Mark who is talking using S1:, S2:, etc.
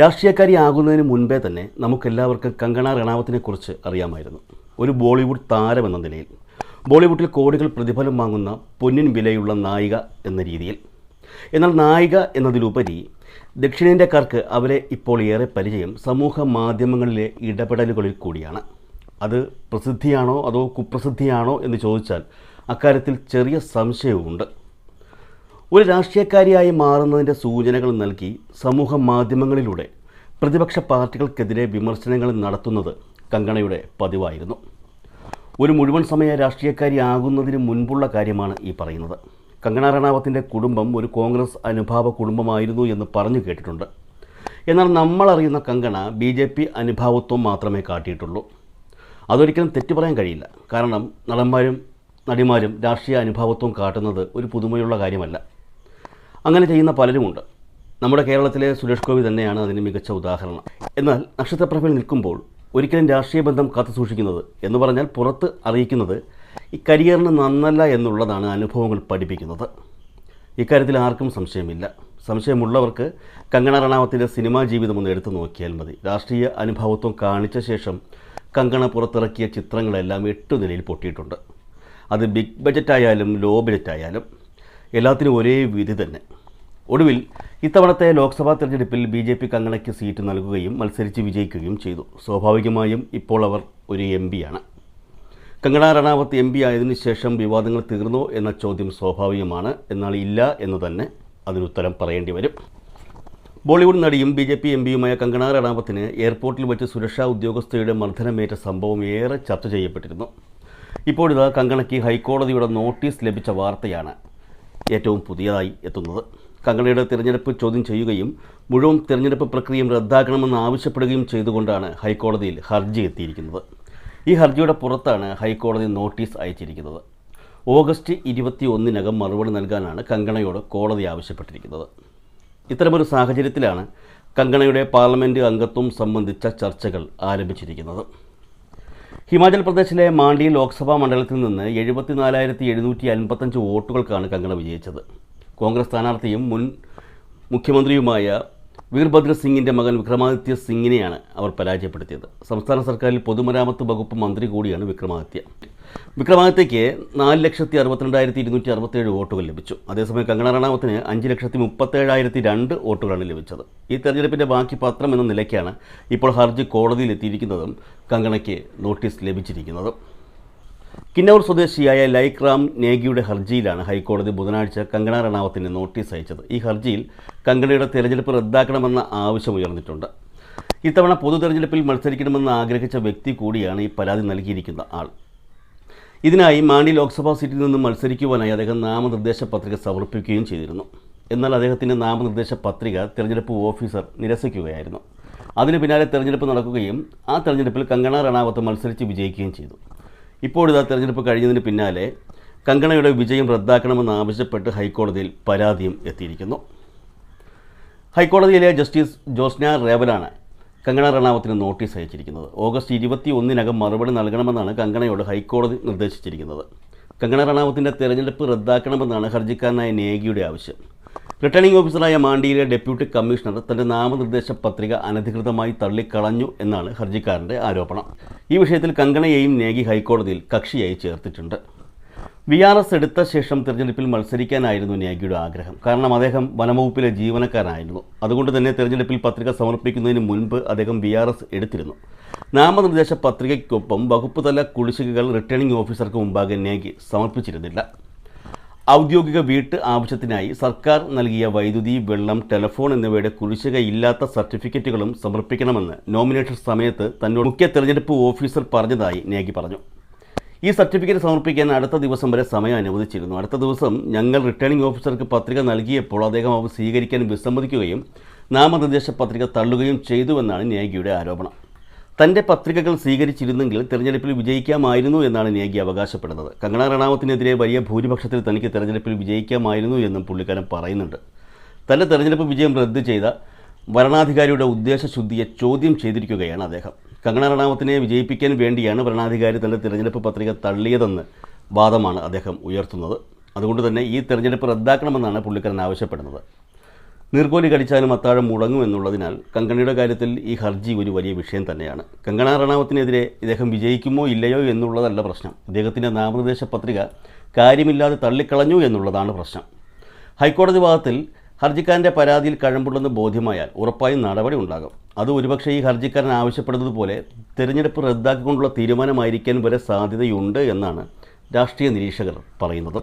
S1: രാഷ്ട്രീയക്കാരിയാകുന്നതിന് മുൻപേ തന്നെ നമുക്കെല്ലാവർക്കും കങ്കണ റണാവത്തിനെക്കുറിച്ച് അറിയാമായിരുന്നു. ഒരു ബോളിവുഡ് താരം എന്ന നിലയിൽ. ബോളിവുഡിൽ കോടികൾ പ്രതിഫലം വാങ്ങുന്ന പൊന്നിൻ വിലയുള്ള നായിക എന്ന രീതിയിൽ. എന്നാൽ നായിക എന്നതിലുപരി ദക്ഷിണേന്ത്യക്കാർക്ക് അവരെ ഇപ്പോൾ ഏറെ പരിചയം സമൂഹ മാധ്യമങ്ങളിലെ ഇടപെടലുകളിൽ കൂടിയാണ്. അത് പ്രസിദ്ധിയാണോ അതോ കുപ്രസിദ്ധിയാണോ എന്ന് ചോദിച്ചാൽ അക്കാര്യത്തിൽ ചെറിയ സംശയവുമുണ്ട്. ഒരു രാഷ്ട്രീയക്കാരിയായി മാറുന്നതിന്റെ സൂചനകൾ നൽകി സമൂഹ മാധ്യമങ്ങളിലൂടെ പ്രതിപക്ഷ പാർട്ടികൾക്കെതിരെ വിമർശനങ്ങൾ നടത്തുന്നത് കങ്കണയുടെ പതിവായിരുന്നു. ഒരു മുഴുവൻ സമയ രാഷ്ട്രീയക്കാരിയാകുന്നതിന് മുൻപുള്ള കാര്യമാണ് ഈ പറയുന്നത്. കങ്കണ റണാവത്തിന്റെ കുടുംബം ഒരു കോൺഗ്രസ് അനുഭാവ കുടുംബമായിരുന്നു എന്ന് പറഞ്ഞു കേട്ടിട്ടുണ്ട്. എന്നാൽ നമ്മൾ അറിയുന്ന കങ്കണ ബി ജെ പി അനുഭാവത്വം മാത്രമേ കാട്ടിയിട്ടുള്ളൂ. അതൊരിക്കലും തെറ്റു പറയാൻ കഴിയില്ല. കാരണം നടന്മാരും നടിമാരും രാഷ്ട്രീയ അനുഭാവത്വം കാട്ടുന്നത് ഒരു പുതുമയുള്ള കാര്യമല്ല. അങ്ങനെ ചെയ്യുന്ന പലരുമുണ്ട്. നമ്മുടെ കേരളത്തിലെ സുരേഷ് ഗോപി തന്നെയാണ് അതിന് മികച്ച ഉദാഹരണം. എന്നാൽ നക്ഷത്രപ്രഭയിൽ നിൽക്കുമ്പോൾ ഒരിക്കലും രാഷ്ട്രീയ ബന്ധം കാത്തു സൂക്ഷിക്കുന്നത് എന്ന് പറഞ്ഞാൽ പുറത്ത് അറിയിക്കുന്നത് ഈ കരിയറിന് നന്നല്ല എന്നുള്ളതാണ് അനുഭവങ്ങൾ പഠിപ്പിക്കുന്നത്. ഇക്കാര്യത്തിൽ ആർക്കും സംശയമില്ല. സംശയമുള്ളവർക്ക് കങ്കണ റണാവത്തിന്റെ സിനിമാ ജീവിതം ഒന്ന് എടുത്തു നോക്കിയാൽ മതി. രാഷ്ട്രീയ അനുഭവത്വം കാണിച്ച ശേഷം കങ്കണ പുറത്തിറക്കിയ ചിത്രങ്ങളെല്ലാം എട്ടു നിലയിൽ പൊട്ടിയിട്ടുണ്ട്. അത് ബിഗ് ബജറ്റായാലും ലോ ബജറ്റ് ആയാലും എല്ലാത്തിനും ഒരേ വിധി തന്നെ. ഒടുവിൽ ഇത്തവണത്തെ ലോക്സഭാ തെരഞ്ഞെടുപ്പിൽ ബി ജെ പി കങ്ങണയ്ക്ക് സീറ്റ് നൽകുകയും മത്സരിച്ച് വിജയിക്കുകയും ചെയ്തു. സ്വാഭാവികമായും ഇപ്പോൾ അവർ ഒരു എം പിയാണ്. കങ്കണ റണാവത്ത് എം പി ആയതിനു ശേഷം വിവാദങ്ങൾ തീർന്നോ എന്ന ചോദ്യം സ്വാഭാവികമാണ്. എന്നാൽ ഇല്ല എന്ന് തന്നെ അതിനുത്തരം പറയേണ്ടി വരും. ബോളിവുഡ് നടിയും ബി ജെ പി എം പിയുമായ കങ്കണ റണാവത്തിന് എയർപോർട്ടിൽ വെച്ച് സുരക്ഷാ ഉദ്യോഗസ്ഥയുടെ മർദ്ദനമേറ്റ സംഭവം ഏറെ ചർച്ച ചെയ്യപ്പെട്ടിരുന്നു. ഇപ്പോഴിതാ കങ്കണയ്ക്ക് ഹൈക്കോടതിയുടെ നോട്ടീസ് ലഭിച്ച വാർത്തയാണ്. ഏറ്റവും പുതിയതായി എത്തുന്നത്. കങ്കണയുടെ തിരഞ്ഞെടുപ്പ് ചോദ്യം ചെയ്യുകയും മുഴുവൻ തിരഞ്ഞെടുപ്പ് പ്രക്രിയയും റദ്ദാക്കണമെന്ന് ആവശ്യപ്പെടുകയും ചെയ്തുകൊണ്ടാണ് ഹൈക്കോടതിയിൽ ഹർജി എത്തിയിരിക്കുന്നത്. ഈ ഹർജിയുടെ പുറത്താണ് ഹൈക്കോടതി നോട്ടീസ് അയച്ചിരിക്കുന്നത്. ഓഗസ്റ്റ് ഇരുപത്തി ഒന്നിനകം മറുപടി നൽകാനാണ് കങ്കണയോട് കോടതി ആവശ്യപ്പെട്ടിരിക്കുന്നത്. ഇത്തരമൊരു സാഹചര്യത്തിലാണ് കങ്കണയുടെ പാർലമെന്റ് അംഗത്വം സംബന്ധിച്ച ചർച്ചകൾ ആരംഭിച്ചിരിക്കുന്നത്. ഹിമാചൽ പ്രദേശിലെ മാണ്ഡി ലോക്സഭാ മണ്ഡലത്തിൽ നിന്ന് എഴുപത്തിനാലായിരത്തി എഴുന്നൂറ്റി അൻപത്തഞ്ച് വോട്ടുകൾക്കാണ് കങ്കണ വിജയിച്ചത്. കോൺഗ്രസ് സ്ഥാനാർത്ഥിയും മുൻ മുഖ്യമന്ത്രിയുമായ വീർഭദ്ര സിംഗിന്റെ മകൻ വിക്രമാദിത്യ സിംഗിനെയാണ് അവർ പരാജയപ്പെടുത്തിയത്. സംസ്ഥാന സർക്കാരിൽ പൊതുമരാമത്ത് വകുപ്പ് മന്ത്രി കൂടിയാണ് വിക്രമാദിത്യ. വിക്രമാദിത്യയ്ക്ക് നാല് ലക്ഷത്തി അറുപത്തിരണ്ടായിരത്തി ഇരുന്നൂറ്റി അറുപത്തേഴ് വോട്ടുകൾ ലഭിച്ചു. അതേസമയം കങ്കണ റണാവത്തിന് അഞ്ച് ലക്ഷത്തി മുപ്പത്തേഴായിരത്തി രണ്ട് വോട്ടുകളാണ് ലഭിച്ചത്. ഈ തെരഞ്ഞെടുപ്പിന്റെ ബാക്കി പത്രം എന്ന നിലയ്ക്കാണ് ഇപ്പോൾ ഹർജി കോടതിയിൽ എത്തിയിരിക്കുന്നതും കങ്കണയ്ക്ക് നോട്ടീസ് ലഭിച്ചിരിക്കുന്നതും. കിന്നൌർ സ്വദേശിയായ ലൈക്രാം നേഗിയുടെ ഹർജിയിലാണ് ഹൈക്കോടതി ബുധനാഴ്ച കങ്കണ റണാവത്തിന് നോട്ടീസ് അയച്ചത്. ഈ ഹർജിയിൽ കങ്കണയുടെ തെരഞ്ഞെടുപ്പ് റദ്ദാക്കണമെന്ന ആവശ്യം ഉയർന്നിട്ടുണ്ട്. ഇത്തവണ പൊതു തെരഞ്ഞെടുപ്പിൽ മത്സരിക്കണമെന്ന് ആഗ്രഹിച്ച വ്യക്തി കൂടിയാണ് ഈ പരാതി നൽകിയിരിക്കുന്ന ആൾ. ഇതിനായി മാണി ലോക്സഭാ സീറ്റിൽ നിന്ന് മത്സരിക്കുവാനായി അദ്ദേഹം നാമനിർദ്ദേശ പത്രിക സമർപ്പിക്കുകയും ചെയ്തിരുന്നു. എന്നാൽ അദ്ദേഹത്തിന്റെ നാമനിർദ്ദേശ പത്രിക തിരഞ്ഞെടുപ്പ് ഓഫീസർ നിരസിക്കുകയായിരുന്നു. അതിന് പിന്നാലെ തെരഞ്ഞെടുപ്പ് നടക്കുകയും ആ തെരഞ്ഞെടുപ്പിൽ കങ്കണ റണാവത്ത് മത്സരിച്ച് വിജയിക്കുകയും ചെയ്തു. ഇപ്പോഴിതാ തെരഞ്ഞെടുപ്പ് കഴിഞ്ഞതിന് പിന്നാലെ കങ്കണയുടെ വിജയം റദ്ദാക്കണമെന്ന് ആവശ്യപ്പെട്ട് ഹൈക്കോടതിയിൽ പരാതിയും എത്തിയിരിക്കുന്നു. ഹൈക്കോടതിയിലെ ജസ്റ്റിസ് ജോസ്ന റേവലാണ് കങ്കണ റണാവത്തിന് നോട്ടീസ് അയച്ചിരിക്കുന്നത്. ഓഗസ്റ്റ് ഇരുപത്തി ഒന്നിനകം മറുപടി നൽകണമെന്നാണ് കങ്കണയോട് ഹൈക്കോടതി നിർദ്ദേശിച്ചിരിക്കുന്നത്. കങ്കണ റണാവത്തിന്റെ തെരഞ്ഞെടുപ്പ് റദ്ദാക്കണമെന്നാണ് ഹർജിക്കാരനായ നേഗിയുടെ ആവശ്യം. റിട്ടേണിംഗ് ഓഫീസറായ മാണ്ടിയിലെ ഡെപ്യൂട്ടി കമ്മീഷണർ തന്റെ നാമനിർദ്ദേശ പത്രിക അനധികൃതമായി തള്ളിക്കളഞ്ഞു എന്നാണ് ഹർജിക്കാരന്റെ ആരോപണം. ഈ വിഷയത്തിൽ കങ്കണയെയും നേഗി ഹൈക്കോടതിയിൽ കക്ഷിയായി ചേർത്തിട്ടുണ്ട്. വി ആർ എസ് എടുത്ത ശേഷം തിരഞ്ഞെടുപ്പിൽ മത്സരിക്കാനായിരുന്നു നേഗിയുടെ ആഗ്രഹം. കാരണം അദ്ദേഹം വനംവകുപ്പിലെ ജീവനക്കാരനായിരുന്നു. അതുകൊണ്ട് തന്നെ തിരഞ്ഞെടുപ്പിൽ പത്രിക സമർപ്പിക്കുന്നതിന് മുൻപ് അദ്ദേഹം വി ആർ എസ് എടുത്തിരുന്നു. നാമനിർദ്ദേശ പത്രികയ്ക്കൊപ്പം വകുപ്പ് തല കുടിശ്ശികകൾ റിട്ടേണിംഗ് ഓഫീസർക്ക് മുമ്പാകെ നേഗി സമർപ്പിച്ചിരുന്നില്ല. ഔദ്യോഗിക വീട്ട് ആവശ്യത്തിനായി സർക്കാർ നൽകിയ വൈദ്യുതി വെള്ളം ടെലിഫോൺ എന്നിവയുടെ കുടിശ്ശിക ഇല്ലാത്ത സർട്ടിഫിക്കറ്റുകളും സമർപ്പിക്കണമെന്ന് നോമിനേഷൻ സമയത്ത് തന്നോട് മുഖ്യ തെരഞ്ഞെടുപ്പ് ഓഫീസർ പറഞ്ഞതായി നേഗി പറഞ്ഞു. ഈ സർട്ടിഫിക്കറ്റ് സമർപ്പിക്കാൻ അടുത്ത ദിവസം വരെ സമയം അനുവദിച്ചിരുന്നു. അടുത്ത ദിവസം ഞങ്ങൾ റിട്ടേണിംഗ് ഓഫീസർക്ക് പത്രിക നൽകിയപ്പോൾ അദ്ദേഹം അവ സ്വീകരിക്കാൻ വിസമ്മതിക്കുകയും നാമനിർദ്ദേശ പത്രിക തള്ളുകയും ചെയ്തുവെന്നാണ് നേഗിയുടെ ആരോപണം. തന്റെ പത്രികകൾ സ്വീകരിച്ചിരുന്നെങ്കിൽ തെരഞ്ഞെടുപ്പിൽ വിജയിക്കാമായിരുന്നു എന്നാണ് നേഗി അവകാശപ്പെടുന്നത്. കങ്കണ റണാവത്തിനെതിരെ വലിയ ഭൂരിപക്ഷത്തിൽ തനിക്ക് തെരഞ്ഞെടുപ്പിൽ വിജയിക്കാമായിരുന്നു എന്നും പുള്ളിക്കാരൻ പറയുന്നുണ്ട്. തന്റെ തെരഞ്ഞെടുപ്പ് വിജയം റദ്ദ് ചെയ്ത ഭരണാധികാരിയുടെ ഉദ്ദേശശുദ്ധിയെ ചോദ്യം ചെയ്തിരിക്കുകയാണ് അദ്ദേഹം. കങ്കണ റണാവത്തിനെ വിജയിപ്പിക്കാൻ വേണ്ടിയാണ് ഭരണാധികാരി തന്റെ തിരഞ്ഞെടുപ്പ് പത്രിക തള്ളിയതെന്ന് വാദമാണ് അദ്ദേഹം ഉയർത്തുന്നത്. അതുകൊണ്ട് തന്നെ ഈ തെരഞ്ഞെടുപ്പ് റദ്ദാക്കണമെന്നാണ് പുള്ളിക്കാരൻ ആവശ്യപ്പെടുന്നത്. നീർക്കോലി കടിച്ചാലും അത്താഴം മുടങ്ങും എന്നുള്ളതിനാൽ കങ്കണയുടെ കാര്യത്തിൽ ഈ ഹർജി ഒരു വലിയ വിഷയം തന്നെയാണ്. കങ്കണ റണാവത്തിനെതിരെ ഇദ്ദേഹം വിജയിക്കുമോ ഇല്ലയോ എന്നുള്ളതല്ല പ്രശ്നം. ഇദ്ദേഹത്തിന്റെ നാമനിർദ്ദേശ പത്രിക കാര്യമില്ലാതെ തള്ളിക്കളഞ്ഞു എന്നുള്ളതാണ് പ്രശ്നം. ഹൈക്കോടതി ഭാഗത്തിൽ ഹർജിക്കാരന്റെ പരാതിയിൽ കഴമ്പുണ്ടെന്ന് ബോധ്യമായാൽ ഉറപ്പായും നടപടി ഉണ്ടാകും. അത് ഒരുപക്ഷെ ഈ ഹർജിക്കാരൻ ആവശ്യപ്പെടുന്നത് പോലെ തിരഞ്ഞെടുപ്പ് റദ്ദാക്കിക്കൊണ്ടുള്ള തീരുമാനമായിരിക്കാൻ വരെ സാധ്യതയുണ്ട് എന്നാണ് രാഷ്ട്രീയ നിരീക്ഷകർ പറയുന്നത്.